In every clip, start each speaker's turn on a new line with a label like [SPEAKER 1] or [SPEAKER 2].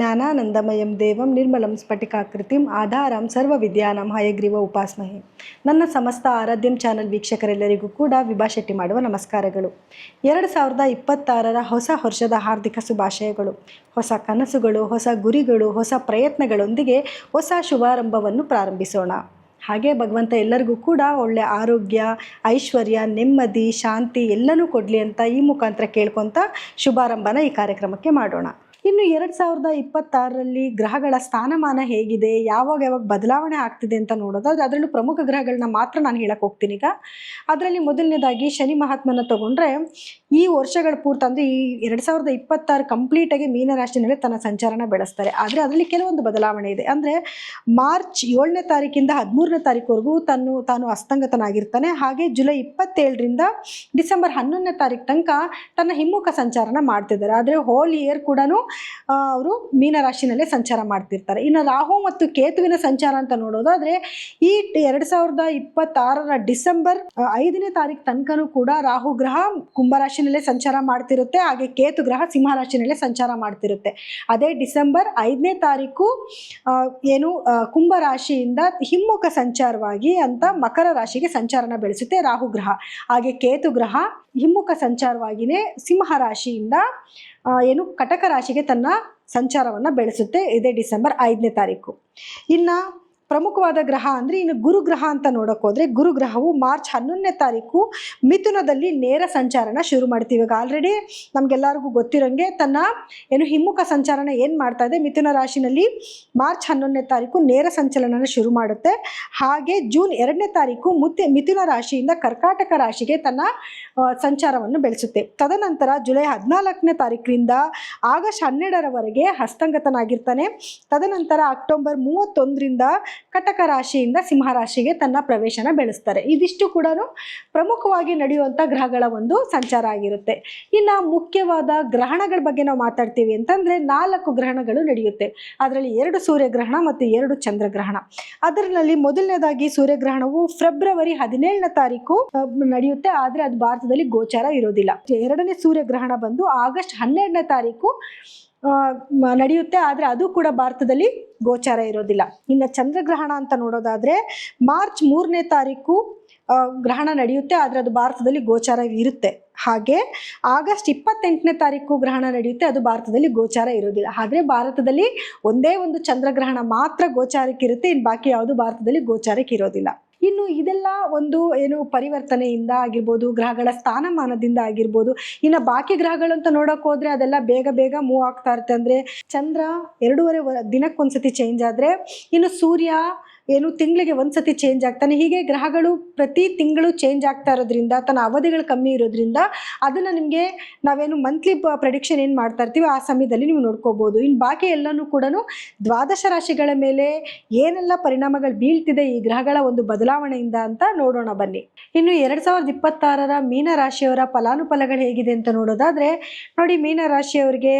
[SPEAKER 1] ಜ್ಞಾನಾನಂದಮಯಂ ದೇವಂ ನಿರ್ಮಲಂ ಸ್ಫಟಿಕಾಕೃತಿಂ ಆಧಾರಂ ಸರ್ವವಿದ್ಯಾನಂ ಹಯಗ್ರೀವ ಉಪಾಸ್ಮಹೆ. ನನ್ನ ಸಮಸ್ತ ಆರಾಧ್ಯಂ ಚಾನಲ್ ವೀಕ್ಷಕರೆಲ್ಲರಿಗೂ ಕೂಡ ವಿಭಾ ಶೆಟ್ಟಿ ಮಾಡುವ ನಮಸ್ಕಾರಗಳು. ಎರಡು ಸಾವಿರದ ಇಪ್ಪತ್ತಾರರ ಹೊಸ ವರ್ಷದ ಹಾರ್ದಿಕ ಶುಭಾಶಯಗಳು. ಹೊಸ ಕನಸುಗಳು, ಹೊಸ ಗುರಿಗಳು, ಹೊಸ ಪ್ರಯತ್ನಗಳೊಂದಿಗೆ ಹೊಸ ಶುಭಾರಂಭವನ್ನು ಪ್ರಾರಂಭಿಸೋಣ. ಹಾಗೆ ಭಗವಂತ ಎಲ್ಲರಿಗೂ ಕೂಡ ಒಳ್ಳೆಯ ಆರೋಗ್ಯ, ಐಶ್ವರ್ಯ, ನೆಮ್ಮದಿ, ಶಾಂತಿ ಎಲ್ಲನೂ ಕೊಡಲಿ ಅಂತ ಈ ಮುಖಾಂತರ ಕೇಳ್ಕೊತ ಶುಭಾರಂಭನ ಈ ಕಾರ್ಯಕ್ರಮಕ್ಕೆ ಮಾಡೋಣ. ಇನ್ನು ಎರಡು ಸಾವಿರದ ಇಪ್ಪತ್ತಾರರಲ್ಲಿ ಗ್ರಹಗಳ ಸ್ಥಾನಮಾನ ಹೇಗಿದೆ, ಯಾವಾಗ ಯಾವಾಗ ಬದಲಾವಣೆ ಆಗ್ತಿದೆ ಅಂತ ನೋಡೋದಾದ್ರೆ ಅದರಲ್ಲೂ ಪ್ರಮುಖ ಗ್ರಹಗಳನ್ನ ಮಾತ್ರ ನಾನು ಹೇಳಕ್ಕೆ ಹೋಗ್ತೀನಿ ಈಗ. ಅದರಲ್ಲಿ ಮೊದಲನೇದಾಗಿ ಶನಿ ಮಹಾತ್ಮನ ತಗೊಂಡ್ರೆ, ಈ ವರ್ಷಗಳ ಪೂರ್ತಿ ಅಂದರೆ ಈ ಎರಡು ಸಾವಿರದ ಇಪ್ಪತ್ತಾರು ಕಂಪ್ಲೀಟಾಗಿ ಮೀನರಾಶಿನಲ್ಲಿ ತನ್ನ ಸಂಚಾರನ ಬೆಳೆಸ್ತಾರೆ. ಆದರೆ ಅದರಲ್ಲಿ ಕೆಲವೊಂದು ಬದಲಾವಣೆ ಇದೆ. ಅಂದರೆ ಮಾರ್ಚ್ ಏಳನೇ ತಾರೀಕಿಂದ ಹದಿಮೂರನೇ ತಾರೀಕುವರೆಗೂ ತಾನು ತಾನು ಅಸ್ತಂಗತನಾಗಿರ್ತಾನೆ. ಹಾಗೆ ಜುಲೈ ಇಪ್ಪತ್ತೇಳರಿಂದ ಡಿಸೆಂಬರ್ ಹನ್ನೊಂದನೇ ತಾರೀಕು ತನಕ ತನ್ನ ಹಿಮ್ಮುಖ ಸಂಚಾರನ ಮಾಡ್ತಿದ್ದಾರೆ. ಆದರೆ ಹೋಲ್ ಇಯರ್ ಕೂಡ ಅವರು ಮೀನರಾಶಿನಲ್ಲೇ ಸಂಚಾರ ಮಾಡ್ತಿರ್ತಾರೆ. ಇನ್ನು ರಾಹು ಮತ್ತು ಕೇತುವಿನ ಸಂಚಾರ ಅಂತ ನೋಡೋದಾದ್ರೆ, ಈ ಎರಡು ಸಾವಿರದ ಇಪ್ಪತ್ತಾರರ ಡಿಸೆಂಬರ್ ಐದನೇ ತಾರೀಕು ತನಕನೂ ಕೂಡ ರಾಹು ಗ್ರಹ ಕುಂಭರಾಶಿನಲ್ಲೇ ಸಂಚಾರ ಮಾಡ್ತಿರುತ್ತೆ. ಹಾಗೆ ಕೇತು ಗ್ರಹ ಸಿಂಹರಾಶಿನಲ್ಲೇ ಸಂಚಾರ ಮಾಡ್ತಿರುತ್ತೆ. ಅದೇ ಡಿಸೆಂಬರ್ ಐದನೇ ತಾರೀಕು ಏನು ಕುಂಭರಾಶಿಯಿಂದ ಹಿಮ್ಮುಖ ಸಂಚಾರವಾಗಿ ಅಂತ ಮಕರ ರಾಶಿಗೆ ಸಂಚಾರನ ಬೆಳೆಸುತ್ತೆ ರಾಹು ಗ್ರಹ. ಹಾಗೆ ಕೇತು ಗ್ರಹ ಹಿಮ್ಮುಖ ಸಂಚಾರವಾಗಿಯೇ ಸಿಂಹ ರಾಶಿಯಿಂದ ಏನು ಕಟಕ ರಾಶಿಗೆ ತನ್ನ ಸಂಚಾರವನ್ನು ಬೆಳೆಸುತ್ತೆ. ಇದೇ ಡಿಸೆಂಬರ್ ಐದನೇ ತಾರೀಕು. ಇನ್ನು ಪ್ರಮುಖವಾದ ಗ್ರಹ ಅಂದರೆ ಇನ್ನು ಗುರುಗ್ರಹ ಅಂತ ನೋಡೋಕೆ ಹೋದರೆ ಗುರುಗ್ರಹವು ಮಾರ್ಚ್ ಹನ್ನೊಂದನೇ ತಾರೀಕು ಮಿಥುನದಲ್ಲಿ ನೇರ ಸಂಚಾರನ ಶುರು ಮಾಡ್ತೀವಿ. ಈಗ ಆಲ್ರೆಡಿ ನಮಗೆಲ್ಲರಿಗೂ ಗೊತ್ತಿರೋಂಗೆ ತನ್ನ ಏನು ಹಿಮ್ಮುಖ ಸಂಚಾರನ ಏನು ಮಾಡ್ತಾ ಇದೆ? ಮಿಥುನ ರಾಶಿನಲ್ಲಿ ಮಾರ್ಚ್ ಹನ್ನೊಂದನೇ ತಾರೀಕು ನೇರ ಸಂಚಲನ ಶುರು ಮಾಡುತ್ತೆ. ಹಾಗೆ ಜೂನ್ ಎರಡನೇ ತಾರೀಕು ಮುತ್ತೆ ಮಿಥುನ ರಾಶಿಯಿಂದ ಕರ್ಕಾಟಕ ರಾಶಿಗೆ ತನ್ನ ಸಂಚಾರವನ್ನು ಬೆಳೆಸುತ್ತೆ. ತದನಂತರ ಜುಲೈ ಹದಿನಾಲ್ಕನೇ ತಾರೀಕಿನಿಂದ ಆಗಸ್ಟ್ ಹನ್ನೆರಡರವರೆಗೆ ಹಸ್ತಂಗತನಾಗಿರ್ತಾನೆ. ತದನಂತರ ಅಕ್ಟೋಬರ್ ಮೂವತ್ತೊಂದರಿಂದ ಕಟಕ ರಾಶಿಯಿಂದ ಸಿಂಹ ರಾಶಿಗೆ ತನ್ನ ಪ್ರವೇಶನ ಬೆಳೆಸ್ತಾರೆ. ಇದಿಷ್ಟು ಕೂಡ ಪ್ರಮುಖವಾಗಿ ನಡೆಯುವಂಥ ಗ್ರಹಗಳ ಒಂದು ಸಂಚಾರ ಆಗಿರುತ್ತೆ. ಇನ್ನು ಮುಖ್ಯವಾದ ಗ್ರಹಣಗಳ ಬಗ್ಗೆ ನಾವು ಮಾತಾಡ್ತೀವಿ ಅಂತಂದರೆ ನಾಲ್ಕು ಗ್ರಹಣಗಳು ನಡೆಯುತ್ತೆ. ಅದರಲ್ಲಿ ಎರಡು ಸೂರ್ಯಗ್ರಹಣ ಮತ್ತು ಎರಡು ಚಂದ್ರಗ್ರಹಣ. ಅದರಲ್ಲಿ ಮೊದಲನೇದಾಗಿ ಸೂರ್ಯಗ್ರಹಣವು ಫೆಬ್ರವರಿ ಹದಿನೇಳನೇ ತಾರೀಕು ನಡೆಯುತ್ತೆ. ಆದರೆ ಅದು ಭಾರತದಲ್ಲಿ ಗೋಚಾರ ಇರೋದಿಲ್ಲ. ಎರಡನೇ ಸೂರ್ಯಗ್ರಹಣ ಬಂದು ಆಗಸ್ಟ್ ಹನ್ನೆರಡನೇ ತಾರೀಕು ನಡೆಯುತ್ತೆ, ಆದರೆ ಅದು ಕೂಡ ಭಾರತದಲ್ಲಿ ಗೋಚಾರ ಇರೋದಿಲ್ಲ. ಇನ್ನು ಚಂದ್ರಗ್ರಹಣ ಅಂತ ನೋಡೋದಾದರೆ ಮಾರ್ಚ್ ಮೂರನೇ ತಾರೀಕು ಗ್ರಹಣ ನಡೆಯುತ್ತೆ, ಆದರೆ ಅದು ಭಾರತದಲ್ಲಿ ಗೋಚಾರ ಇರುತ್ತೆ. ಹಾಗೆ ಆಗಸ್ಟ್ ಇಪ್ಪತ್ತೆಂಟನೇ ತಾರೀಕು ಗ್ರಹಣ ನಡೆಯುತ್ತೆ, ಅದು ಭಾರತದಲ್ಲಿ ಗೋಚಾರ ಇರೋದಿಲ್ಲ. ಆದರೆ ಭಾರತದಲ್ಲಿ ಒಂದೇ ಒಂದು ಚಂದ್ರಗ್ರಹಣ ಮಾತ್ರ ಗೋಚಾರಕ್ಕಿರುತ್ತೆ ಇನ್ನು ಬಾಕಿ ಯಾವುದು ಭಾರತದಲ್ಲಿ ಗೋಚಾರಕ್ಕೆ ಇರೋದಿಲ್ಲ. ಇನ್ನು ಇದೆಲ್ಲ ಒಂದು ಏನು ಪರಿವರ್ತನೆಯಿಂದ ಆಗಿರ್ಬೋದು, ಗ್ರಹಗಳ ಸ್ಥಾನಮಾನದಿಂದ ಆಗಿರ್ಬೋದು, ಇನ್ನು ಬಾಕಿ ಗ್ರಹಗಳು ಅಂತ ನೋಡೋಕೆ ಹೋದ್ರೆ ಅದೆಲ್ಲ ಬೇಗ ಬೇಗ ಮೂವ್ ಆಗ್ತಾ ಇರುತ್ತೆ. ಅಂದರೆ ಚಂದ್ರ ಎರಡೂವರೆ ದಿನಕ್ಕೊಂದ್ಸತಿ ಚೇಂಜ್ ಆದರೆ ಇನ್ನು ಸೂರ್ಯ ಏನು ತಿಂಗಳಿಗೆ ಒಂದ್ಸತಿ ಚೇಂಜ್ ಆಗ್ತಾನೆ. ಹೀಗೆ ಗ್ರಹಗಳು ಪ್ರತಿ ತಿಂಗಳು ಚೇಂಜ್ ಆಗ್ತಾ ಇರೋದ್ರಿಂದ, ತನ್ನ ಅವಧಿಗಳು ಕಮ್ಮಿ ಇರೋದ್ರಿಂದ ಅದನ್ನು ನಿಮಗೆ ನಾವೇನು ಮಂತ್ಲಿ ಪ್ರೆಡಿಕ್ಷನ್ ಏನು ಮಾಡ್ತಾ ಇರ್ತೀವಿ ಆ ಸಮಯದಲ್ಲಿ ನೀವು ನೋಡ್ಕೋಬೋದು. ಇನ್ನು ಬಾಕಿ ಎಲ್ಲನೂ ಕೂಡ ದ್ವಾದಶ ರಾಶಿಗಳ ಮೇಲೆ ಏನೆಲ್ಲ ಪರಿಣಾಮಗಳು ಬೀಳ್ತಿದೆ ಈ ಗ್ರಹಗಳ ಒಂದು ಬದಲಾವಣೆಯಿಂದ ಅಂತ ನೋಡೋಣ ಬನ್ನಿ. ಇನ್ನು ಎರಡು ಸಾವಿರದ ಇಪ್ಪತ್ತಾರರ ಮೀನ ರಾಶಿಯವರ ಫಲಾನುಫಲಗಳು ಹೇಗಿದೆ ಅಂತ ನೋಡೋದಾದರೆ, ನೋಡಿ ಮೀನ ರಾಶಿಯವರಿಗೆ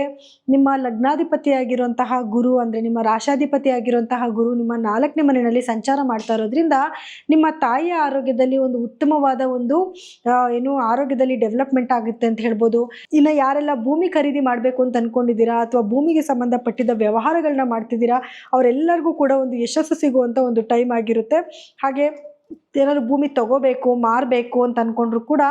[SPEAKER 1] ನಿಮ್ಮ ಲಗ್ನಾಧಿಪತಿಯಾಗಿರುವಂತಹ ಗುರು ಅಂದರೆ ನಿಮ್ಮ ರಾಶಾಧಿಪತಿ ಆಗಿರುವಂತಹ ಗುರು ನಿಮ್ಮ ನಾಲ್ಕನೇ ಮನೆಯಲ್ಲಿ ಸಂಚಾರ ಮಾಡ್ತಾ ಇರೋದ್ರಿಂದ ನಿಮ್ಮ ತಾಯಿಯ ಆರೋಗ್ಯದಲ್ಲಿ ಒಂದು ಉತ್ತಮವಾದ ಒಂದು ಏನು ಆರೋಗ್ಯದಲ್ಲಿ ಡೆವಲಪ್ಮೆಂಟ್ ಆಗುತ್ತೆ ಅಂತ ಹೇಳ್ಬೋದು. ಇನ್ನು ಯಾರೆಲ್ಲ ಭೂಮಿ ಖರೀದಿ ಮಾಡಬೇಕು ಅಂತ ಅನ್ಕೊಂಡಿದ್ದೀರಾ ಅಥವಾ ಭೂಮಿಗೆ ಸಂಬಂಧಪಟ್ಟಿದ್ದ ವ್ಯವಹಾರಗಳನ್ನ ಮಾಡ್ತಿದ್ದೀರಾ, ಅವರೆಲ್ಲರಿಗೂ ಕೂಡ ಒಂದು ಯಶಸ್ಸು ಸಿಗುವಂಥ ಒಂದು ಟೈಮ್ ಆಗಿರುತ್ತೆ. ಹಾಗೆ ಏನಾದ್ರು ಭೂಮಿ ತಗೋಬೇಕು, ಮಾರಬೇಕು ಅಂತ ಅಂದ್ಕೊಂಡ್ರು ಕೂಡ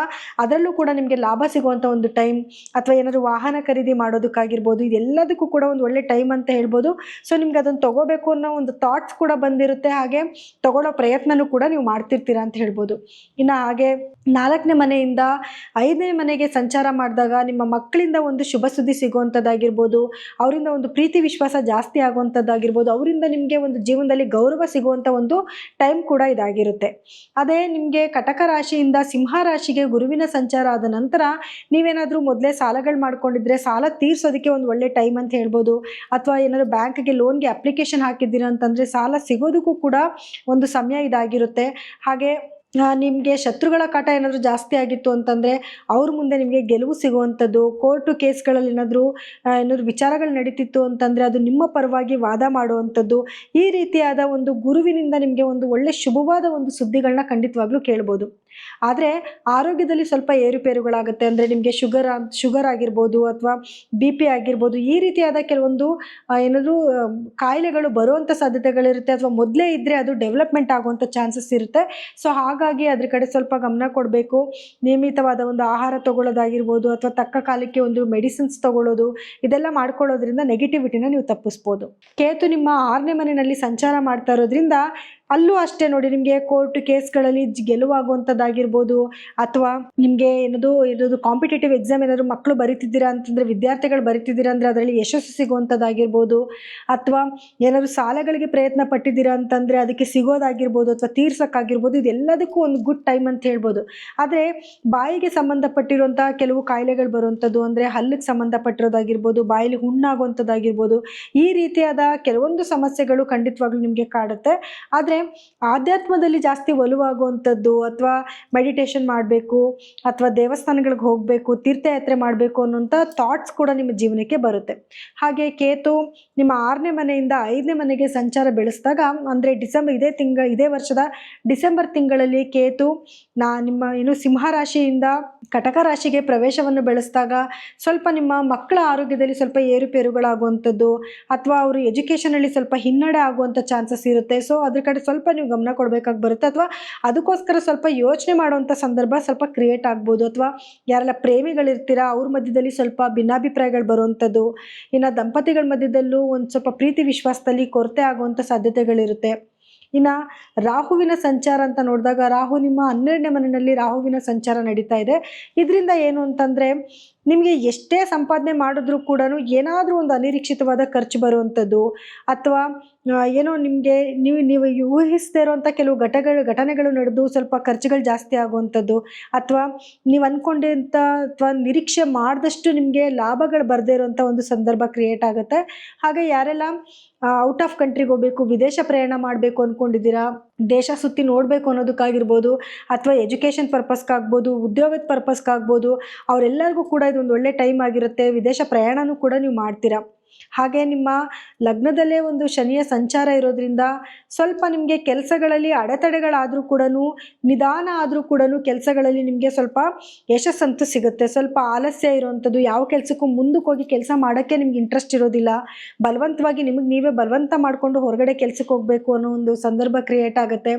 [SPEAKER 1] ಅದರಲ್ಲೂ ಕೂಡ ನಿಮಗೆ ಲಾಭ ಸಿಗುವಂಥ ಒಂದು ಟೈಮ್ ಅಥವಾ ಏನಾದರೂ ವಾಹನ ಖರೀದಿ ಮಾಡೋದಕ್ಕಾಗಿರ್ಬೋದು, ಇದೆಲ್ಲದಕ್ಕೂ ಕೂಡ ಒಂದು ಒಳ್ಳೆ ಟೈಮ್ ಅಂತ ಹೇಳ್ಬೋದು. ಸೊ ನಿಮ್ಗೆ ಅದನ್ನು ತಗೋಬೇಕು ಅನ್ನೋ ಒಂದು ಥಾಟ್ಸ್ ಕೂಡ ಬಂದಿರುತ್ತೆ. ಹಾಗೆ ತಗೊಳ್ಳೋ ಪ್ರಯತ್ನನೂ ಕೂಡ ನೀವು ಮಾಡ್ತಿರ್ತೀರಾ ಅಂತ ಹೇಳ್ಬೋದು. ಇನ್ನು ಹಾಗೆ ನಾಲ್ಕನೇ ಮನೆಯಿಂದ ಐದನೇ ಮನೆಗೆ ಸಂಚಾರ ಮಾಡಿದಾಗ ನಿಮ್ಮ ಮಕ್ಕಳಿಂದ ಒಂದು ಶುಭ ಸುದ್ದಿ ಸಿಗುವಂಥದ್ದಾಗಿರ್ಬೋದು, ಅವರಿಂದ ಒಂದು ಪ್ರೀತಿ ವಿಶ್ವಾಸ ಜಾಸ್ತಿ ಆಗುವಂಥದ್ದಾಗಿರ್ಬೋದು, ಅವರಿಂದ ನಿಮಗೆ ಒಂದು ಜೀವನದಲ್ಲಿ ಗೌರವ ಸಿಗುವಂಥ ಒಂದು ಟೈಮ್ ಕೂಡ ಇದಾಗಿರುತ್ತೆ. ಅದೇ ನಿಮಗೆ ಕಟಕ ರಾಶಿಯಿಂದ ಸಿಂಹ ರಾಶಿಗೆ ಗುರುವಿನ ಸಂಚಾರ ಆದ ನಂತರ ನೀವೇನಾದರೂ ಮೊದಲೇ ಸಾಲಗಳು ಮಾಡ್ಕೊಂಡಿದ್ರೆ ಸಾಲ ತೀರಿಸೋದಕ್ಕೆ ಒಂದು ಒಳ್ಳೆ ಟೈಮ್ ಅಂತ ಹೇಳ್ಬೋದು. ಅಥವಾ ಏನಾದ್ರು ಬ್ಯಾಂಕ್ಗೆ ಲೋನ್ಗೆ ಅಪ್ಲಿಕೇಶನ್ ಹಾಕಿದ್ದೀರಾ ಅಂತಂದರೆ ಸಾಲ ಸಿಗೋದಕ್ಕೂ ಕೂಡ ಒಂದು ಸಮಯ ಇದಾಗಿರುತ್ತೆ. ಹಾಗೆ ನಿಮಗೆ ಶತ್ರುಗಳ ಕಾಟ ಏನಾದರೂ ಜಾಸ್ತಿ ಆಗಿತ್ತು ಅಂತಂದರೆ ಅವ್ರ ಮುಂದೆ ನಿಮಗೆ ಗೆಲುವು ಸಿಗುವಂಥದ್ದು ಕೋರ್ಟು ಕೇಸ್ಗಳಲ್ಲಿ ಏನಾದರೂ ಏನಾದರೂ ವಿಚಾರಗಳು ನಡೀತಿತ್ತು ಅಂತಂದರೆ ಅದು ನಿಮ್ಮ ಪರವಾಗಿ ವಾದ ಮಾಡುವಂಥದ್ದು, ಈ ರೀತಿಯಾದ ಒಂದು ಗುರುವಿನಿಂದ ನಿಮಗೆ ಒಂದು ಒಳ್ಳೆ ಶುಭವಾದ ಒಂದು ಸುದ್ದಿಗಳನ್ನ ಖಂಡಿತವಾಗ್ಲೂ ಕೇಳ್ಬೋದು. ಆದರೆ ಆರೋಗ್ಯದಲ್ಲಿ ಸ್ವಲ್ಪ ಏರುಪೇರುಗಳಾಗುತ್ತೆ. ಅಂದರೆ ನಿಮಗೆ ಶುಗರ್ ಶುಗರ್ ಆಗಿರ್ಬೋದು ಅಥವಾ ಬಿ ಪಿ ಆಗಿರ್ಬೋದು, ಈ ರೀತಿಯಾದ ಕೆಲವೊಂದು ಏನಾದರೂ ಕಾಯಿಲೆಗಳು ಬರುವಂಥ ಸಾಧ್ಯತೆಗಳಿರುತ್ತೆ ಅಥವಾ ಮೊದಲೇ ಇದ್ದರೆ ಅದು ಡೆವಲಪ್ಮೆಂಟ್ ಆಗುವಂಥ ಚಾನ್ಸಸ್ ಇರುತ್ತೆ. ಸೊ, ಹಾಗಾಗಿ ಅದ್ರ ಕಡೆ ಸ್ವಲ್ಪ ಗಮನ ಕೊಡಬೇಕು. ನಿಯಮಿತವಾದ ಒಂದು ಆಹಾರ ತಗೊಳ್ಳೋದಾಗಿರ್ಬೋದು ಅಥವಾ ತಕ್ಕ ಕಾಲಕ್ಕೆ ಒಂದು ಮೆಡಿಸಿನ್ಸ್ ತಗೊಳ್ಳೋದು, ಇದೆಲ್ಲ ಮಾಡ್ಕೊಳ್ಳೋದ್ರಿಂದ ನೆಗೆಟಿವಿಟಿನ ನೀವು ತಪ್ಪಿಸ್ಬೋದು. ಕೇತು ನಿಮ್ಮ ಆರನೇ ಮನೆಯಲ್ಲಿ ಸಂಚಾರ ಮಾಡ್ತಾ ಇರೋದ್ರಿಂದ ಅಲ್ಲೂ ಅಷ್ಟೇ ನೋಡಿ, ನಿಮಗೆ ಕೋರ್ಟ್ ಕೇಸ್ಗಳಲ್ಲಿ ಗೆಲುವಾಗುವಂಥದ್ದಾಗಿರ್ಬೋದು, ಅಥವಾ ನಿಮಗೆ ಏನದು ಏನದು ಕಾಂಪಿಟೇಟಿವ್ ಎಕ್ಸಾಮ್ ಏನಾದರೂ ಮಕ್ಕಳು ಬರಿತಿದ್ದೀರಾ ಅಂತಂದರೆ, ವಿದ್ಯಾರ್ಥಿಗಳು ಬರಿತಿದ್ದೀರಾ ಅಂದರೆ ಅದರಲ್ಲಿ ಯಶಸ್ಸು ಸಿಗುವಂಥದ್ದಾಗಿರ್ಬೋದು, ಅಥವಾ ಏನಾದರೂ ಸಾಲಗಳಿಗೆ ಪ್ರಯತ್ನ ಪಟ್ಟಿದ್ದೀರಾ ಅಂತಂದರೆ ಅದಕ್ಕೆ ಸಿಗೋದಾಗಿರ್ಬೋದು, ಅಥವಾ ತೀರ್ಸೋಕ್ಕಾಗಿರ್ಬೋದು, ಇದೆಲ್ಲದಕ್ಕೂ ಒಂದು ಗುಡ್ ಟೈಮ್ ಅಂತ ಹೇಳ್ಬೋದು. ಆದರೆ ಬಾಯಿಗೆ ಸಂಬಂಧಪಟ್ಟಿರುವಂಥ ಕೆಲವು ಕಾಯಿಲೆಗಳು ಬರುವಂಥದ್ದು, ಅಂದರೆ ಹಲ್ಲಿಗೆ ಸಂಬಂಧಪಟ್ಟಿರೋದಾಗಿರ್ಬೋದು, ಬಾಯಲ್ಲಿ ಹುಣ್ಣಾಗುವಂಥದ್ದಾಗಿರ್ಬೋದು, ಈ ರೀತಿಯಾದ ಕೆಲವೊಂದು ಸಮಸ್ಯೆಗಳು ಖಂಡಿತವಾಗ್ಲೂ ನಿಮಗೆ ಕಾಡುತ್ತೆ. ಆದರೆ ಆಧ್ಯಾತ್ಮದಲ್ಲಿ ಜಾಸ್ತಿ ಒಲುವಾಗುವಂಥದ್ದು ಅಥವಾ ಮೆಡಿಟೇಷನ್ ಮಾಡಬೇಕು ಅಥವಾ ದೇವಸ್ಥಾನಗಳಿಗೆ ಹೋಗಬೇಕು, ತೀರ್ಥಯಾತ್ರೆ ಮಾಡಬೇಕು ಅನ್ನೋಂಥ ಥಾಟ್ಸ್ ಕೂಡ ನಿಮ್ಮ ಜೀವನಕ್ಕೆ ಬರುತ್ತೆ. ಹಾಗೆ ಕೇತು ನಿಮ್ಮ ಆರನೇ ಮನೆಯಿಂದ ಐದನೇ ಮನೆಗೆ ಸಂಚಾರ ಬೆಳೆಸಿದಾಗ, ಅಂದರೆ ಡಿಸೆಂಬರ್ ಇದೇ ತಿಂಗಳ ಇದೇ ವರ್ಷದ ಡಿಸೆಂಬರ್ ತಿಂಗಳಲ್ಲಿ ಕೇತು ನಾ ನಿಮ್ಮ ಏನು ಸಿಂಹ ರಾಶಿಯಿಂದ ಕಟಕ ರಾಶಿಗೆ ಪ್ರವೇಶವನ್ನು ಬೆಳೆಸಿದಾಗ, ಸ್ವಲ್ಪ ನಿಮ್ಮ ಮಕ್ಕಳ ಆರೋಗ್ಯದಲ್ಲಿ ಸ್ವಲ್ಪ ಏರುಪೇರುಗಳಾಗುವಂಥದ್ದು ಅಥವಾ ಅವರು ಎಜುಕೇಷನಲ್ಲಿ ಸ್ವಲ್ಪ ಹಿನ್ನಡೆ ಆಗುವಂಥ ಚಾನ್ಸಸ್ ಇರುತ್ತೆ. ಸೊ ಅದ್ರ ಕಡೆ ಸ್ವಲ್ಪ ನೀವು ಗಮನ ಕೊಡಬೇಕಾಗಿ ಬರುತ್ತೆ ಅಥವಾ ಅದಕ್ಕೋಸ್ಕರ ಸ್ವಲ್ಪ ಯೋಚನೆ ಮಾಡುವಂಥ ಸಂದರ್ಭ ಸ್ವಲ್ಪ ಕ್ರಿಯೇಟ್ ಆಗ್ಬೋದು ಅಥವಾ ಯಾರೆಲ್ಲ ಪ್ರೇಮಿಗಳಿರ್ತೀರಾ, ಅವ್ರ ಮಧ್ಯದಲ್ಲಿ ಸ್ವಲ್ಪ ಭಿನ್ನಾಭಿಪ್ರಾಯಗಳು ಬರುವಂಥದ್ದು. ಇನ್ನು ದಂಪತಿಗಳ ಮಧ್ಯದಲ್ಲೂ ಒಂದು ಸ್ವಲ್ಪ ಪ್ರೀತಿ ವಿಶ್ವಾಸದಲ್ಲಿ ಕೊರತೆ ಆಗುವಂಥ ಸಾಧ್ಯತೆಗಳಿರುತ್ತೆ. ಇನ್ನು ರಾಹುವಿನ ಸಂಚಾರ ಅಂತ ನೋಡಿದಾಗ ರಾಹು ನಿಮ್ಮ ಹನ್ನೆರಡನೇ ಮನೆಯಲ್ಲಿ ರಾಹುವಿನ ಸಂಚಾರ ನಡೀತಾ ಇದೆ. ಇದರಿಂದ ಏನು ಅಂತಂದರೆ ನಿಮಗೆ ಎಷ್ಟೇ ಸಂಪಾದನೆ ಮಾಡಿದ್ರೂ ಕೂಡ ಏನಾದರೂ ಒಂದು ಅನಿರೀಕ್ಷಿತವಾದ ಖರ್ಚು ಬರುವಂಥದ್ದು ಅಥವಾ ಏನೋ ನಿಮಗೆ ನೀವು ನೀವು ಊಹಿಸದೇ ಇರುವಂಥ ಕೆಲವು ಘಟಗಳು, ಘಟನೆಗಳು ನಡೆದು ಸ್ವಲ್ಪ ಖರ್ಚುಗಳು ಜಾಸ್ತಿ ಆಗುವಂಥದ್ದು ಅಥವಾ ನೀವು ಅಂದ್ಕೊಂಡಂಥ ಅಥವಾ ನಿರೀಕ್ಷೆ ಮಾಡಿದಷ್ಟು ನಿಮಗೆ ಲಾಭಗಳು ಬರದೇ ಇರುವಂಥ ಒಂದು ಸಂದರ್ಭ ಕ್ರಿಯೇಟ್ ಆಗುತ್ತೆ. ಹಾಗೆ ಯಾರೆಲ್ಲ ಔಟ್ ಆಫ್ ಕಂಟ್ರಿಗೆ ಹೋಗಬೇಕು, ವಿದೇಶ ಪ್ರಯಾಣ ಮಾಡಬೇಕು ಅಂದ್ಕೊಂಡಿದ್ದೀರಾ ದೇಶ ಸುತ್ತಿ ನೋಡಬೇಕು ಅನ್ನೋದಕ್ಕಾಗಿರ್ಬೋದು ಅಥವಾ ಎಜುಕೇಷನ್ ಪರ್ಪಸ್ಗಾಗ್ಬೋದು ಉದ್ಯೋಗದ ಪರ್ಪಸ್ಗಾಗ್ಬೋದು ಅವರೆಲ್ಲರಿಗೂ ಕೂಡ ಇದೊಂದು ಒಳ್ಳೆ ಟೈಮ್ ಆಗಿರುತ್ತೆ. ವಿದೇಶ ಪ್ರಯಾಣನೂ ಕೂಡ ನೀವು ಮಾಡ್ತೀರಾ? ಹಾಗೆ ನಿಮ್ಮ ಲಗ್ನದಲ್ಲೇ ಒಂದು ಶನಿಯ ಸಂಚಾರ ಇರೋದ್ರಿಂದ ಸ್ವಲ್ಪ ನಿಮಗೆ ಕೆಲಸಗಳಲ್ಲಿ ಅಡೆತಡೆಗಳಾದರೂ ಕೂಡ ನಿಧಾನ ಆದರೂ ಕೂಡ ಕೆಲಸಗಳಲ್ಲಿ ನಿಮಗೆ ಸ್ವಲ್ಪ ಯಶಸ್ಸಂತೂ ಸಿಗುತ್ತೆ. ಸ್ವಲ್ಪ ಆಲಸ್ಯ ಇರುವಂಥದ್ದು ಯಾವ ಕೆಲಸಕ್ಕೂ ಮುಂದಕ್ಕೆ ಹೋಗಿ ಕೆಲಸ ಮಾಡೋಕ್ಕೆ ನಿಮ್ಗೆ ಇಂಟ್ರೆಸ್ಟ್ ಇರೋದಿಲ್ಲ. ಬಲವಂತವಾಗಿ ನಿಮಗೆ ನೀವೇ ಬಲವಂತ ಮಾಡಿಕೊಂಡು ಹೊರಗಡೆ ಕೆಲಸಕ್ಕೆ ಹೋಗಬೇಕು ಅನ್ನೋ ಒಂದು ಸಂದರ್ಭ ಕ್ರಿಯೇಟ್ ಆಗುತ್ತೆ.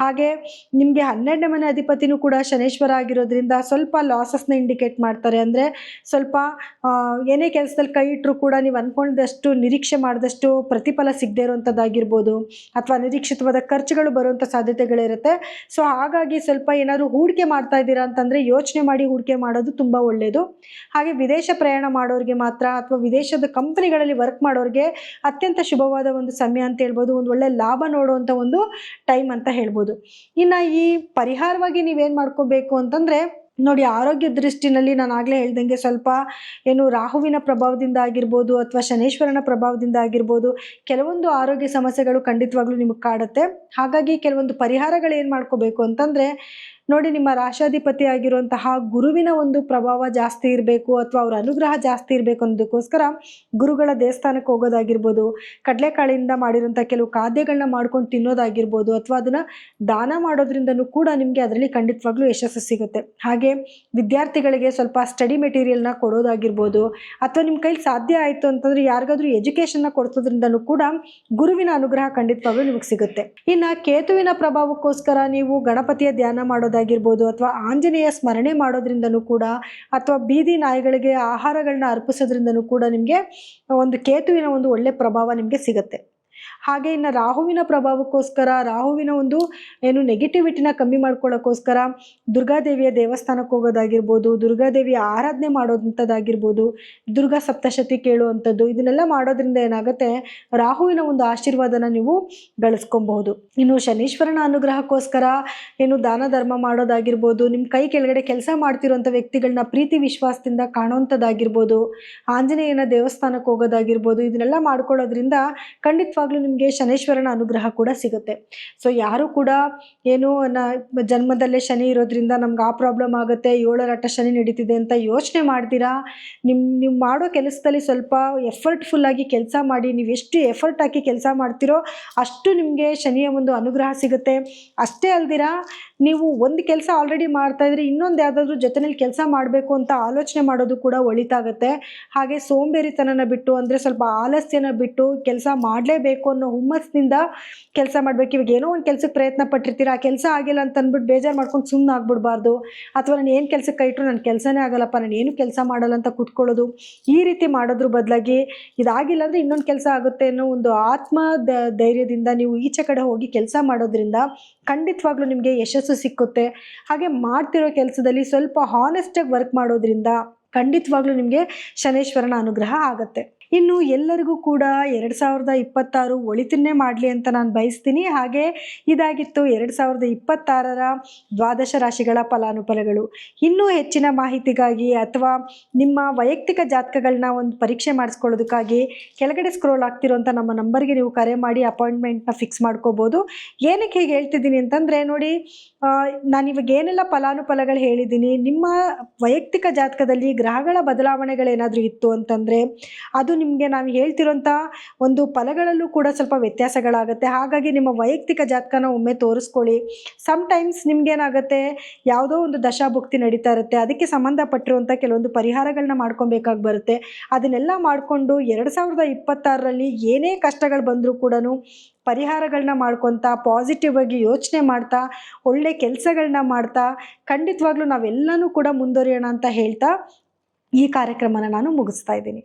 [SPEAKER 1] ಹಾಗೆ ನಿಮಗೆ ಹನ್ನೆರಡನೇ ಮನೆ ಅಧಿಪತಿನೂ ಕೂಡ ಶನೇಶ್ವರ ಆಗಿರೋದ್ರಿಂದ ಸ್ವಲ್ಪ ಲಾಸಸ್ನ ಇಂಡಿಕೇಟ್ ಮಾಡ್ತಾರೆ. ಅಂದರೆ ಸ್ವಲ್ಪ ಏನೇ ಕೆಲಸದಲ್ಲಿ ಕೈ ಇಟ್ಟರು ಕೂಡ ನೀವು ಅಂದ್ಕೊಂಡಷ್ಟು ನಿರೀಕ್ಷೆ ಮಾಡಿದಷ್ಟು ಪ್ರತಿಫಲ ಸಿಗದೇ ಇರುವಂಥದ್ದಾಗಿರ್ಬೋದು ಅಥವಾ ನಿರೀಕ್ಷಿತವಾದ ಖರ್ಚುಗಳು ಬರುವಂಥ ಸಾಧ್ಯತೆಗಳಿರುತ್ತೆ. ಸೊ ಹಾಗಾಗಿ ಸ್ವಲ್ಪ ಏನಾದರೂ ಹೂಡಿಕೆ ಮಾಡ್ತಾ ಇದ್ದೀರಾ ಅಂತಂದರೆ ಯೋಚನೆ ಮಾಡಿ ಹೂಡಿಕೆ ಮಾಡೋದು ತುಂಬ ಒಳ್ಳೆಯದು ಹಾಗೆ ವಿದೇಶ ಪ್ರಯಾಣ ಮಾಡೋರಿಗೆ ಮಾತ್ರ ಅಥವಾ ವಿದೇಶದ ಕಂಪ್ನಿಗಳಲ್ಲಿ ವರ್ಕ್ ಮಾಡೋರಿಗೆ ಅತ್ಯಂತ ಶುಭವಾದ ಒಂದು ಸಮಯ ಅಂತ ಹೇಳ್ಬೋದು, ಒಂದು ಒಳ್ಳೆ ಲಾಭ ನೋಡುವಂಥ ಒಂದು ಟೈಮ್ ಅಂತ ಹೇಳ್ಬೋದು. ಇನ್ನು ಈ ಪರಿಹಾರವಾಗಿ ನೀವೇನು ಮಾಡ್ಕೋಬೇಕು ಅಂತಂದರೆ ನೋಡಿ, ಆರೋಗ್ಯ ದೃಷ್ಟಿನಲ್ಲಿ ನಾನು ಆಗಲೇ ಹೇಳ್ದಂಗೆ ಸ್ವಲ್ಪ ಏನು ರಾಹುವಿನ ಪ್ರಭಾವದಿಂದ ಆಗಿರ್ಬೋದು ಅಥವಾ ಶನೇಶ್ವರನ ಪ್ರಭಾವದಿಂದ ಆಗಿರ್ಬೋದು ಕೆಲವೊಂದು ಆರೋಗ್ಯ ಸಮಸ್ಯೆಗಳು ಖಂಡಿತವಾಗ್ಲೂ ನಿಮಗೆ ಕಾಡುತ್ತೆ. ಹಾಗಾಗಿ ಕೆಲವೊಂದು ಪರಿಹಾರಗಳು ಏನು ಮಾಡ್ಕೋಬೇಕು ಅಂತಂದರೆ ನೋಡಿ, ನಿಮ್ಮ ರಾಶಾಧಿಪತಿ ಆಗಿರುವಂತಹ ಗುರುವಿನ ಒಂದು ಪ್ರಭಾವ ಜಾಸ್ತಿ ಇರಬೇಕು ಅಥವಾ ಅವರ ಅನುಗ್ರಹ ಜಾಸ್ತಿ ಇರಬೇಕು ಅನ್ನೋದಕ್ಕೋಸ್ಕರ ಗುರುಗಳ ದೇವಸ್ಥಾನಕ್ಕೆ ಹೋಗೋದಾಗಿರ್ಬೋದು, ಕಡಲೆಕಾಳಿಂದ ಮಾಡಿರುವಂಥ ಕೆಲವು ಖಾದ್ಯಗಳನ್ನ ಮಾಡ್ಕೊಂಡು ತಿನ್ನೋದಾಗಿರ್ಬೋದು ಅಥವಾ ಅದನ್ನು ದಾನ ಮಾಡೋದ್ರಿಂದನೂ ಕೂಡ ನಿಮಗೆ ಅದರಲ್ಲಿ ಖಂಡಿತವಾಗ್ಲೂ ಯಶಸ್ಸು ಸಿಗುತ್ತೆ. ಹಾಗೆ ವಿದ್ಯಾರ್ಥಿಗಳಿಗೆ ಸ್ವಲ್ಪ ಸ್ಟಡಿ ಮೆಟೀರಿಯಲ್ನ ಕೊಡೋದಾಗಿರ್ಬೋದು ಅಥವಾ ನಿಮ್ಮ ಕೈಲಿ ಸಾಧ್ಯ ಆಯಿತು ಅಂತಂದರೆ ಯಾರಿಗಾದ್ರೂ ಎಜುಕೇಷನ್ನ ಕೊಡ್ಸೋದ್ರಿಂದನೂ ಕೂಡ ಗುರುವಿನ ಅನುಗ್ರಹ ಖಂಡಿತವಾಗ್ಲೂ ನಿಮಗೆ ಸಿಗುತ್ತೆ. ಇನ್ನು ಕೇತುವಿನ ಪ್ರಭಾವಕ್ಕೋಸ್ಕರ ನೀವು ಗಣಪತಿಯ ಧ್ಯಾನ ಮಾಡೋದಾಗಿರ್ಬೋದು ಅಥವಾ ಆಂಜನೇಯ ಸ್ಮರಣೆ ಮಾಡೋದ್ರಿಂದನೂ ಕೂಡ ಅಥವಾ ಬೀದಿ ನಾಯಿಗಳಿಗೆ ಆಹಾರಗಳನ್ನ ಅರ್ಪಿಸೋದ್ರಿಂದನೂ ಕೂಡ ನಿಮಗೆ ಒಂದು ಕೇತುವಿನ ಒಂದು ಒಳ್ಳೆ ಪ್ರಭಾವ ನಿಮಗೆ ಸಿಗುತ್ತೆ. ಹಾಗೆ ಇನ್ನು ರಾಹುವಿನ ಪ್ರಭಾವಕ್ಕೋಸ್ಕರ, ರಾಹುವಿನ ಒಂದು ಏನು ನೆಗೆಟಿವಿಟಿನ ಕಮ್ಮಿ ಮಾಡ್ಕೊಳ್ಳೋಕ್ಕೋಸ್ಕರ ದುರ್ಗಾದೇವಿಯ ದೇವಸ್ಥಾನಕ್ಕೆ ಹೋಗೋದಾಗಿರ್ಬೋದು ದುರ್ಗಾದೇವಿಯ ಆರಾಧನೆ ಮಾಡೋದಂಥದ್ದಾಗಿರ್ಬೋದು ದುರ್ಗಾ ಸಪ್ತಶತಿ ಕೇಳುವಂಥದ್ದು, ಇದನ್ನೆಲ್ಲ ಮಾಡೋದ್ರಿಂದ ಏನಾಗುತ್ತೆ, ರಾಹುವಿನ ಒಂದು ಆಶೀರ್ವಾದನ ನೀವು ಗಳಿಸ್ಕೊಬಹುದು. ಇನ್ನು ಶನೀಶ್ವರನ ಅನುಗ್ರಹಕ್ಕೋಸ್ಕರ ಏನು ದಾನ ಧರ್ಮ ಮಾಡೋದಾಗಿರ್ಬೋದು, ನಿಮ್ಮ ಕೈ ಕೆಳಗಡೆ ಕೆಲಸ ಮಾಡ್ತಿರೋಂಥ ವ್ಯಕ್ತಿಗಳನ್ನ ಪ್ರೀತಿ ವಿಶ್ವಾಸದಿಂದ ಕಾಣುವಂಥದ್ದಾಗಿರ್ಬೋದು, ಆಂಜನೇಯನ ದೇವಸ್ಥಾನಕ್ಕೆ ಹೋಗೋದಾಗಿರ್ಬೋದು, ಇದನ್ನೆಲ್ಲ ಮಾಡ್ಕೊಳ್ಳೋದ್ರಿಂದ ಖಂಡಿತವಾಗ್ಲೂ ಖಂಡಿತವಾಗ್ಲೂ ನಿಮಗೆ ಶನೇಶ್ವರನ ಅನುಗ್ರಹ ಕೂಡ ಸಿಗುತ್ತೆ. ಸೊ ಯಾರು ಕೂಡ ಏನು ಜನ್ಮದಲ್ಲೇ ಶನಿ ಇರೋದ್ರಿಂದ ನಮ್ಗೆ ಆ ಪ್ರಾಬ್ಲಮ್ ಆಗುತ್ತೆ ಏಳರಟ ಶನಿ ನಡೀತಿದೆ ಅಂತ ಯೋಚನೆ ಮಾಡ್ತೀರಾ? ನಿಮ್ಮ ನೀವು ಮಾಡೋ ಕೆಲಸದಲ್ಲಿ ಸ್ವಲ್ಪ ಎಫರ್ಟ್ಫುಲ್ಲಾಗಿ ಕೆಲಸ ಮಾಡಿ, ನೀವು ಎಷ್ಟು ಎಫರ್ಟ್ ಹಾಕಿ ಕೆಲಸ ಮಾಡ್ತೀರೋ ಅಷ್ಟು ನಿಮಗೆ ಶನಿಯ ಒಂದು ಅನುಗ್ರಹ ಸಿಗುತ್ತೆ. ಅಷ್ಟೇ ಅಲ್ದಿರ, ನೀವು ಒಂದು ಕೆಲಸ ಆಲ್ರೆಡಿ ಮಾಡ್ತಾ ಇದ್ರೆ, ಇನ್ನೊಂದು ಯಾವುದಾದ್ರೂ ಜೊತೆಯಲ್ಲಿ ಕೆಲಸ ಮಾಡಬೇಕು ಅಂತ ಆಲೋಚನೆ ಮಾಡೋದು ಕೂಡ ಒಳಿತಾಗುತ್ತೆ. ಹಾಗೆ ಸೋಂಬೇರಿತನನ ಬಿಟ್ಟು ಅಂದರೆ ಸ್ವಲ್ಪ ಆಲಸ್ಯನ ಬಿಟ್ಟು ಕೆಲಸ ಮಾಡಲೇಬೇಕು. ಅನ್ನೋ ಹುಮ್ಮಸ್ಸಿನಿಂದ ಕೆಲಸ ಮಾಡಬೇಕು. ಇವಾಗ ಏನೋ ಒಂದು ಕೆಲಸಕ್ಕೆ ಪ್ರಯತ್ನ ಪಟ್ಟಿರ್ತೀರಾ, ಆ ಕೆಲಸ ಆಗಿಲ್ಲ ಅಂತ ಅಂದ್ಬಿಟ್ಟು ಬೇಜಾರು ಮಾಡ್ಕೊಂಡು ಸುಮ್ಮನೆ ಆಗ್ಬಿಡ್ಬಾರ್ದು. ಅಥವಾ ನಾನು ಏನು ಕೆಲಸಕ್ಕೆ ಕೈಟ್ರು ನನ್ನ ಕೆಲಸನೇ ಆಗಲ್ಲಪ್ಪ, ನಾನು ಏನು ಕೆಲಸ ಮಾಡಲ್ಲ ಅಂತ ಕೂತ್ಕೊಳ್ಳೋದು. ಈ ರೀತಿ ಮಾಡೋದ್ರ ಬದಲಾಗಿ ಇದಾಗಿಲ್ಲ ಅಂದರೆ ಇನ್ನೊಂದು ಕೆಲಸ ಆಗುತ್ತೆ ಅನ್ನೋ ಒಂದು ಆತ್ಮ ಧೈರ್ಯದಿಂದ ನೀವು ಈಚೆ ಕಡೆ ಹೋಗಿ ಕೆಲಸ ಮಾಡೋದ್ರಿಂದ ಖಂಡಿತವಾಗ್ಲೂ ನಿಮಗೆ ಯಶಸ್ಸು ಸಿಕ್ಕುತ್ತೆ. ಹಾಗೆ ಮಾಡ್ತಿರೋ ಕೆಲಸದಲ್ಲಿ ಸ್ವಲ್ಪ ಹಾನೆಸ್ಟಾಗಿ ವರ್ಕ್ ಮಾಡೋದ್ರಿಂದ ಖಂಡಿತವಾಗ್ಲೂ ನಿಮಗೆ ಶನೇಶ್ವರನ ಅನುಗ್ರಹ ಆಗುತ್ತೆ. ಇನ್ನು ಎಲ್ಲರಿಗೂ ಕೂಡ ಎರಡು ಸಾವಿರದ ಇಪ್ಪತ್ತಾರು ಒಳಿತನ್ನೇ ಮಾಡಲಿ ಅಂತ ನಾನು ಬಯಸ್ತೀನಿ. ಹಾಗೆ ಇದಾಗಿತ್ತು ಎರಡು ಸಾವಿರದ ಇಪ್ಪತ್ತಾರರ ದ್ವಾದಶ ರಾಶಿಗಳ ಫಲಾನುಫಲಗಳು. ಇನ್ನೂ ಹೆಚ್ಚಿನ ಮಾಹಿತಿಗಾಗಿ ಅಥವಾ ನಿಮ್ಮ ವೈಯಕ್ತಿಕ ಜಾತಕಗಳನ್ನ ಒಂದು ಪರೀಕ್ಷೆ ಮಾಡಿಸ್ಕೊಳ್ಳೋದಕ್ಕಾಗಿ ಕೆಳಗಡೆ ಸ್ಕ್ರೋಲ್ ಆಗ್ತಿರೋಂಥ ನಮ್ಮ ನಂಬರ್ಗೆ ನೀವು ಕರೆ ಮಾಡಿ ಅಪಾಯಿಂಟ್ಮೆಂಟ್ನ ಫಿಕ್ಸ್ ಮಾಡ್ಕೋಬೋದು. ಏನಕ್ಕೆ ಹೀಗೆ ಹೇಳ್ತಿದ್ದೀನಿ ಅಂತಂದರೆ ನೋಡಿ ನಾನು ಇವಾಗ ಏನೆಲ್ಲ ಫಲಾನುಫಲಗಳು ಹೇಳಿದ್ದೀನಿ. ನಿಮ್ಮ ವೈಯಕ್ತಿಕ ಜಾತಕದಲ್ಲಿ ಗ್ರಹಗಳ ಬದಲಾವಣೆಗಳೇನಾದರೂ ಇತ್ತು ಅಂತಂದರೆ, ಅದು ನಿಮಗೆ ನಾನು ಹೇಳ್ತಿರೋಂಥ ಒಂದು ಫಲಗಳಲ್ಲೂ ಕೂಡ ಸ್ವಲ್ಪ ವ್ಯತ್ಯಾಸಗಳಾಗುತ್ತೆ. ಹಾಗಾಗಿ ನಿಮ್ಮ ವೈಯಕ್ತಿಕ ಜಾತಕನ ಒಮ್ಮೆ ತೋರಿಸ್ಕೊಳ್ಳಿ. ಸಮ್ಟೈಮ್ಸ್ ನಿಮ್ಗೇನಾಗುತ್ತೆ ಯಾವುದೋ ಒಂದು ದಶಾಭುಕ್ತಿ ನಡೀತಾ ಇರುತ್ತೆ. ಅದಕ್ಕೆ ಸಂಬಂಧಪಟ್ಟಿರುವಂಥ ಕೆಲವೊಂದು ಪರಿಹಾರಗಳನ್ನ ಮಾಡ್ಕೊಬೇಕಾಗಿ ಬರುತ್ತೆ. ಅದನ್ನೆಲ್ಲ ಮಾಡಿಕೊಂಡು ಎರಡು ಸಾವಿರದ ಇಪ್ಪತ್ತಾರರಲ್ಲಿ ಏನೇ ಕಷ್ಟಗಳು ಬಂದರೂ ಕೂಡ ಪರಿಹಾರಗಳನ್ನ ಮಾಡ್ಕೊತಾ ಪಾಸಿಟಿವ್ ಆಗಿ ಯೋಚನೆ ಮಾಡ್ತಾ, ಒಳ್ಳೆ ಕೆಲಸಗಳನ್ನ ಮಾಡ್ತಾ, ಖಂಡಿತವಾಗ್ಲೂ ನಾವೆಲ್ಲನೂ ಕೂಡ ಮುಂದುವರಿಯೋಣ ಅಂತ ಹೇಳ್ತಾ ಈ ಕಾರ್ಯಕ್ರಮನ ನಾನು ಮುಗಿಸ್ತಾ ಇದ್ದೀನಿ.